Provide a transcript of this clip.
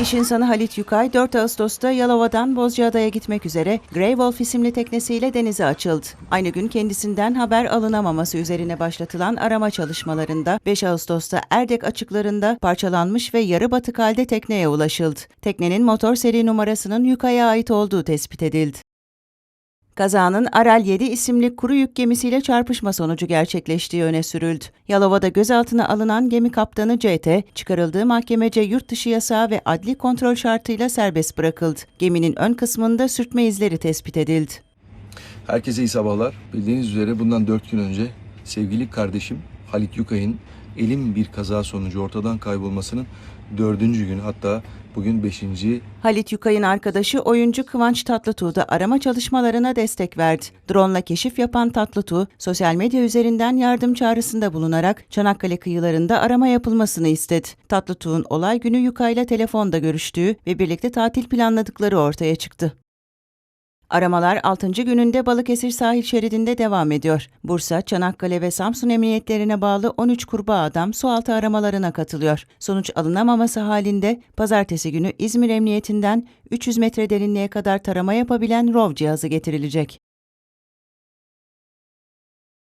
İş insanı Halit Yukay 4 Ağustos'ta Yalova'dan Bozcaada'ya gitmek üzere Grey Wolf isimli teknesiyle denize açıldı. Aynı gün kendisinden haber alınamaması üzerine başlatılan arama çalışmalarında 5 Ağustos'ta Erdek açıklarında parçalanmış ve yarı batık halde tekneye ulaşıldı. Teknenin motor seri numarasının Yukay'a ait olduğu tespit edildi. Kazanın Aral 7 isimli kuru yük gemisiyle çarpışma sonucu gerçekleştiği öne sürüldü. Yalova'da gözaltına alınan gemi kaptanı CT, çıkarıldığı mahkemece yurt dışı yasağı ve adli kontrol şartıyla serbest bırakıldı. Geminin ön kısmında sürtme izleri tespit edildi. Herkese iyi sabahlar. Bildiğiniz üzere bundan 4 gün önce sevgili kardeşim Halit Yukay'ın elim bir kaza sonucu ortadan kaybolmasının dördüncü günü hatta bugün beşinci Halit Yukay'ın arkadaşı oyuncu Kıvanç Tatlıtuğ da arama çalışmalarına destek verdi. Drone'la keşif yapan Tatlıtuğ, sosyal medya üzerinden yardım çağrısında bulunarak Çanakkale kıyılarında arama yapılmasını istedi. Tatlıtuğ'un olay günü Yukay'la telefonda görüştüğü ve birlikte tatil planladıkları ortaya çıktı. Aramalar 6. gününde Balıkesir sahil şeridinde devam ediyor. Bursa, Çanakkale ve Samsun emniyetlerine bağlı 13 kurbağa adam sualtı aramalarına katılıyor. Sonuç alınamaması halinde pazartesi günü İzmir Emniyetinden 300 metre derinliğe kadar tarama yapabilen ROV cihazı getirilecek.